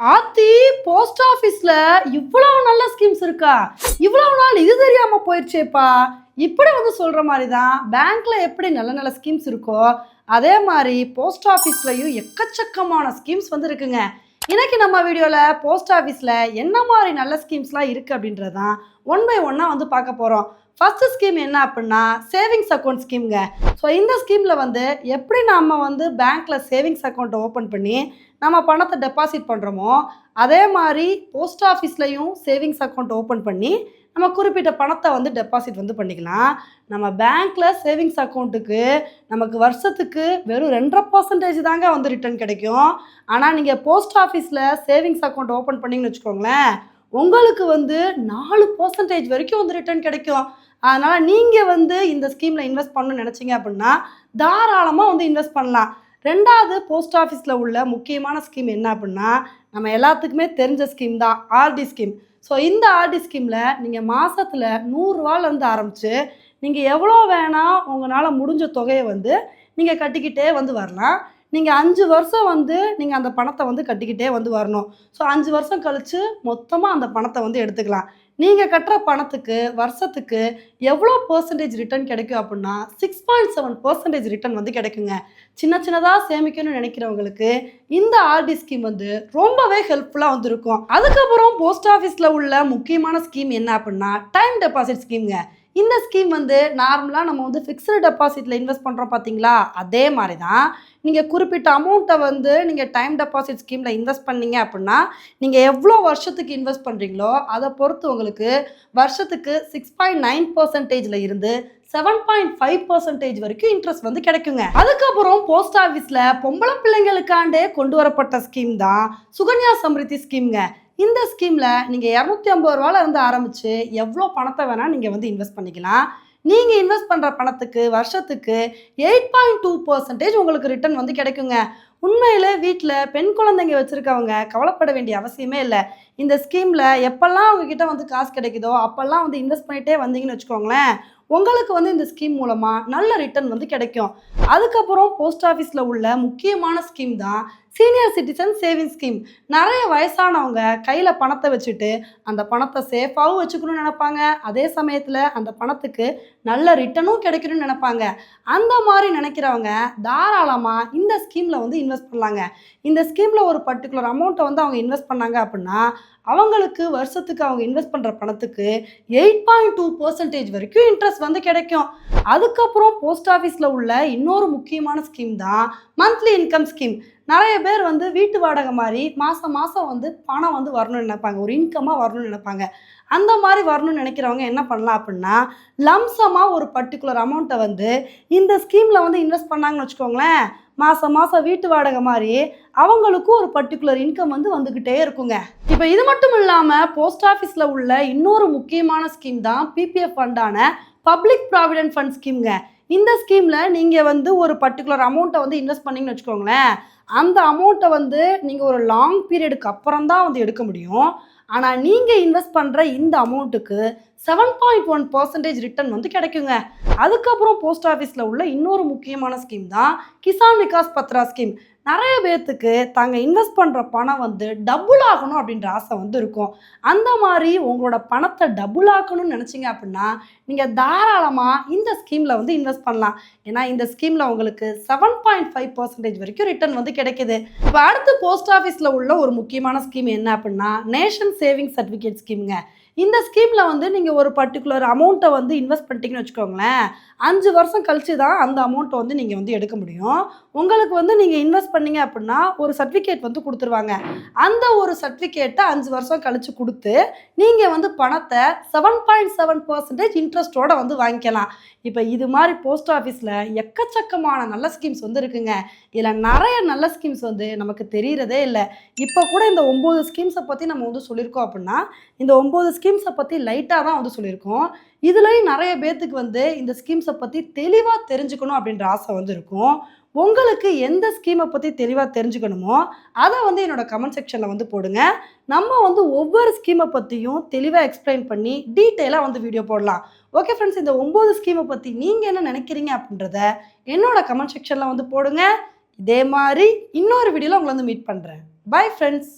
ஆத்தி போஸ்ட் ஆஃபீஸ்ல இவ்வளவு நல்ல ஸ்கீம்ஸ் இருக்கா? இவ்வளவு நாள் இது தெரியாம போயிடுச்சேப்பா. இப்படி வந்து சொல்ற மாதிரி தான் பேங்க்ல எப்படி நல்ல நல்ல ஸ்கீம்ஸ் இருக்கோ அதே மாதிரி போஸ்ட் ஆஃபீஸ்லயும் எக்கச்சக்கமான ஸ்கீம்ஸ் வந்து இருக்குங்க. இன்னைக்கு நம்ம வீடியோவில் போஸ்ட் ஆஃபீஸில் என்ன மாதிரி நல்ல ஸ்கீம்ஸ்லாம் இருக்குது அப்படின்றதான் ஒன் பை ஒன்னாக வந்து பார்க்க போகிறோம் ஃபஸ்ட்டு ஸ்கீம் என்ன அப்படின்னா சேவிங்ஸ் அக்கௌண்ட் ஸ்கீம்ங்க ஸோ இந்த ஸ்கீமில் வந்து எப்படி நம்ம வந்து பேங்க்கில் சேவிங்ஸ் அக்கௌண்ட்டை ஓப்பன் பண்ணி நம்ம பணத்தை டெபாசிட் பண்ணுறோமோ அதே மாதிரி போஸ்ட் ஆஃபீஸ்லையும் சேவிங்ஸ் அக்கௌண்ட் ஓப்பன் பண்ணி நம்ம குறிப்பிட்ட பணத்தை வந்து டெபாசிட் வந்து பண்ணிக்கலாம். நம்ம பேங்க்கில் சேவிங்ஸ் அக்கௌண்ட்டுக்கு நமக்கு வருஷத்துக்கு வெறும் ரெண்டரை பர்சன்டேஜ் தாங்க வந்து ரிட்டர்ன் கிடைக்கும். ஆனால் நீங்கள் போஸ்ட் ஆஃபீஸில் சேவிங்ஸ் அக்கௌண்ட் ஓப்பன் பண்ணிங்கன்னு வச்சுக்கோங்களேன் உங்களுக்கு வந்து நாலு பர்சன்டேஜ் வரைக்கும் வந்து ரிட்டர்ன் கிடைக்கும். அதனால் நீங்கள் வந்து இந்த ஸ்கீமில் இன்வெஸ்ட் பண்ணணும்னு நினச்சிங்க அப்படின்னா தாராளமாக வந்து இன்வெஸ்ட் பண்ணலாம். ரெண்டாவது போஸ்ட் ஆஃபீஸில் உள்ள முக்கியமான ஸ்கீம் என்ன அப்படின்னா நம்ம எல்லாத்துக்குமே தெரிஞ்ச ஸ்கீம் தான் ஆர்டி ஸ்கீம் ஸோ இந்த ஆர்டி ஸ்கீமில் நீங்கள் மாதத்தில் நூறுரூவாலேருந்து ஆரம்பித்து நீங்கள் எவ்வளோ வேணால் உங்களால் முடிஞ்ச தொகையை வந்து நீங்கள் கட்டிக்கிட்டே வந்து வரலாம். நீங்கள் அஞ்சு வருஷம் வந்து நீங்கள் அந்த பணத்தை வந்து கட்டிக்கிட்டே வந்து வரணும். ஸோ அஞ்சு வருஷம் கழித்து மொத்தமாக அந்த பணத்தை வந்து எடுத்துக்கலாம். நீங்கள் கட்டுற பணத்துக்கு வருஷத்துக்கு எவ்வளோ பர்சன்டேஜ் ரிட்டர்ன் கிடைக்கும் அப்படின்னா six point seven percentage return வந்து கிடைக்குங்க. சின்ன சின்னதாக சேமிக்கணும்னு நினைக்கிறவங்களுக்கு இந்த ஆர்டி ஸ்கீம் வந்து ரொம்பவே ஹெல்ப்ஃபுல்லாக வந்து இருக்கும். அதுக்கப்புறம் போஸ்ட் ஆஃபீஸில் உள்ள முக்கியமான ஸ்கீம் என்ன அப்படின்னா டைம் டெபாசிட் ஸ்கீம்ங்க இந்த ஸ்கீம் வந்து நார்மலாக நம்ம வந்து ஃபிக்ஸ்டு டெபாசிட்டில் இன்வெஸ்ட் பண்ணுறோம் பார்த்தீங்களா அதே மாதிரி தான் நீங்கள் குறிப்பிட்ட அமௌண்ட்டை வந்து நீங்கள் டைம் டெபாசிட் ஸ்கீமில் இன்வெஸ்ட் பண்ணீங்க அப்படின்னா நீங்கள் எவ்வளோ வருஷத்துக்கு இன்வெஸ்ட் பண்ணுறீங்களோ அதை பொறுத்து உங்களுக்கு வருஷத்துக்கு சிக்ஸ் பாயிண்ட் நைன் பர்சன்டேஜில் இருந்து செவன் பாயிண்ட் ஃபைவ் பர்சன்டேஜ் வரைக்கும் இன்ட்ரெஸ்ட் வந்து கிடைக்குங்க. அதுக்கப்புறம் போஸ்ட் ஆஃபீஸில் பொம்பளை பிள்ளைங்களுக்காண்டே கொண்டு வரப்பட்ட ஸ்கீம் தான் சுகன்யா சம்ரித்தி ஸ்கீம்ங்க இந்த ஸ்கீமில் நீங்கள் இரநூத்தி ஐம்பது ரூபாவில் இருந்து ஆரம்பித்து எவ்வளோ பணத்தை வேணால் நீங்கள் வந்து இன்வெஸ்ட் பண்ணிக்கலாம். நீங்கள் இன்வெஸ்ட் பண்ணுற பணத்துக்கு வருஷத்துக்கு எயிட் பாயிண்ட் டூ பர்சன்டேஜ் உங்களுக்கு ரிட்டர்ன் வந்து கிடைக்குங்க. உண்மையிலே வீட்டில் பெண் குழந்தைங்க வச்சுருக்கவங்க கவலைப்பட வேண்டிய அவசியமே இல்லை. இந்த ஸ்கீமில் எப்போல்லாம் அவங்கக்கிட்ட வந்து காசு கிடைக்குதோ அப்போல்லாம் வந்து இன்வெஸ்ட் பண்ணிகிட்டே வந்தீங்கன்னு வச்சுக்கோங்களேன் உங்களுக்கு வந்து இந்த ஸ்கீம் மூலமாக நல்ல ரிட்டர்ன் வந்து கிடைக்கும். அதுக்கப்புறம் போஸ்ட் ஆஃபீஸில் உள்ள முக்கியமான ஸ்கீம் தான் சீனியர் சிட்டிசன் சேவிங் ஸ்கீம் நிறைய வயசானவங்க கையில் பணத்தை வச்சுட்டு அந்த பணத்தை சேஃபாகவும் வச்சுக்கணும்னு நினைப்பாங்க. அதே சமயத்தில் அந்த பணத்துக்கு நல்ல ரிட்டனும் கிடைக்கணும்னு நினைப்பாங்க. அந்த மாதிரி நினைக்கிறவங்க தாராளமாக இந்த ஸ்கீமில் வந்து இன்வெஸ்ட் பண்ணலாங்க. இந்த ஸ்கீமில் ஒரு பர்டிகுலர் அமௌண்ட்டை வந்து அவங்க இன்வெஸ்ட் பண்ணாங்க அப்படின்னா அவங்களுக்கு வருஷத்துக்கு அவங்க இன்வெஸ்ட் பண்ணுற பணத்துக்கு எயிட் பாயிண்ட் டூ பர்சன்டேஜ் வரைக்கும் இன்ட்ரெஸ்ட் வந்து கிடைக்கும். அதுக்கப்புறம் போஸ்ட் ஆஃபீஸில் உள்ள இன்னொரு முக்கியமான ஸ்கீம் தான் மந்த்லி இன்கம் ஸ்கீம் நிறைய பேர் வந்து வீட்டு வாடகை மாதிரி மாதம் மாதம் வந்து பணம் வந்து வரணும்னு நினைப்பாங்க. ஒரு இன்கமாக வரணும்னு நினைப்பாங்க. அந்த மாதிரி வரணும்னு நினைக்கிறவங்க என்ன பண்ணலாம் அப்படின்னா லம்சமாக ஒரு பர்டிகுலர் அமௌண்ட்டை வந்து இந்த ஸ்கீமில் வந்து இன்வெஸ்ட் பண்ணாங்கன்னு வச்சுக்கோங்களேன் மாதம் மாதம் வீட்டு வாடகை மாதிரி அவங்களுக்கும் ஒரு பர்டிகுலர் இன்கம் வந்து வந்துக்கிட்டே இருக்குங்க. இப்போ இது மட்டும் இல்லாமல் போஸ்ட் ஆஃபீஸில் உள்ள இன்னொரு முக்கியமான ஸ்கீம் தான் பிபிஎஃப் ஃபண்டான பப்ளிக் ப்ராவிடென்ட் ஃபண்ட் ஸ்கீம்ங்க இந்த ஸ்கீமில் நீங்கள் வந்து ஒரு பர்டிகுலர் அமௌண்ட்டை வந்து இன்வெஸ்ட் பண்ணிங்கன்னு வச்சுக்கோங்களேன். அந்த அமௌண்ட்டை வந்து நீங்கள் ஒரு லாங் பீரியடுக்கு அப்புறம் தான் வந்து எடுக்க முடியும். ஆனால் நீங்கள் இன்வெஸ்ட் பண்ணுற இந்த அமௌண்ட்டுக்கு seven point one percentage return வந்து கிடைக்குங்க. அதுக்கப்புறம் போஸ்ட் ஆஃபீஸில் உள்ள இன்னொரு முக்கியமான ஸ்கீம் தான் கிசான் விகாஸ் பத்ரா ஸ்கீம் நிறைய பேர்த்துக்கு தாங்க இன்வெஸ்ட் பண்ணுற பணம் வந்து டபுள் ஆகணும் அப்படின்ற ஆசை வந்து இருக்கும். அந்த மாதிரி உங்களோட பணத்தை டபுள் ஆக்கணும்னு நினச்சிங்க அப்படின்னா நீங்கள் தாராளமாக இந்த ஸ்கீமில் வந்து இன்வெஸ்ட் பண்ணலாம். ஏன்னா இந்த ஸ்கீமில் உங்களுக்கு செவன் பாயிண்ட் ஃபைவ் பர்சன்டேஜ் வரைக்கும் ரிட்டர்ன் வந்து கிடைக்குது. இப்போ அடுத்து போஸ்ட் ஆஃபீஸில் உள்ள ஒரு முக்கியமான ஸ்கீம் என்ன அப்படின்னா நேஷன் சேவிங் சர்டிஃபிகேட் ஸ்கீமுங்க இந்த ஸ்கீமில் வந்து நீங்கள் ஒரு பர்டிகுலர் அமௌண்ட்டை வந்து இன்வெஸ்ட் பண்ணிட்டீங்கன்னு வச்சுக்கோங்களேன் அஞ்சு வருஷம் கழிச்சு தான் அந்த அமௌண்ட்டை வந்து நீங்கள் வந்து எடுக்க முடியும். உங்களுக்கு வந்து நீங்கள் இன்வெஸ்ட் பண்ணீங்க அப்படின்னா ஒரு சர்டிஃபிகேட் வந்து கொடுத்துருவாங்க. அந்த ஒரு சர்டிஃபிகேட்டை அஞ்சு வருஷம் கழிச்சு கொடுத்து நீங்கள் வந்து பணத்தை செவன் பாயிண்ட் செவன் பர்சன்டேஜ் இன்ட்ரெஸ்ட்டோட வந்து வாங்கிக்கலாம். இப்போ இது மாதிரி போஸ்ட் ஆஃபீஸில் எக்கச்சக்கமான நல்ல ஸ்கீம்ஸ் வந்து இருக்குங்க. இதில் நிறைய நல்ல ஸ்கீம்ஸ் வந்து நமக்கு தெரிகிறதே இல்லை. இப்போ கூட இந்த ஒம்பது ஸ்கீம்ஸை பற்றி நம்ம வந்து சொல்லியிருக்கோம் அப்படின்னா இந்த ஒம்பது ஸ்கீம் ஸ்கீம்ஸை பற்றி லைட்டாக தான் வந்து சொல்லியிருக்கோம். இதுலேயும் நிறைய பேர்த்துக்கு வந்து இந்த ஸ்கீம்ஸை பற்றி தெளிவாக தெரிஞ்சுக்கணும் அப்படின்ற ஆசை வந்து இருக்கும். உங்களுக்கு எந்த ஸ்கீமை பற்றி தெளிவாக தெரிஞ்சுக்கணுமோ அதை வந்து என்னோட கமெண்ட் செக்ஷனில் வந்து போடுங்க. நம்ம வந்து ஒவ்வொரு ஸ்கீமை பற்றியும் தெளிவாக எக்ஸ்பிளைன் பண்ணி டீட்டெயிலாக வந்து வீடியோ போடலாம். ஓகே ஃப்ரெண்ட்ஸ் இந்த ஒம்பது ஸ்கீமை பற்றி நீங்கள் என்ன நினைக்கிறீங்க அப்படின்றத என்னோட கமெண்ட் செக்ஷனில் வந்து போடுங்க. இதே மாதிரி இன்னொரு வீடியோவில் உங்களை வந்து மீட் பண்ணுறேன் பை ஃப்ரெண்ட்ஸ்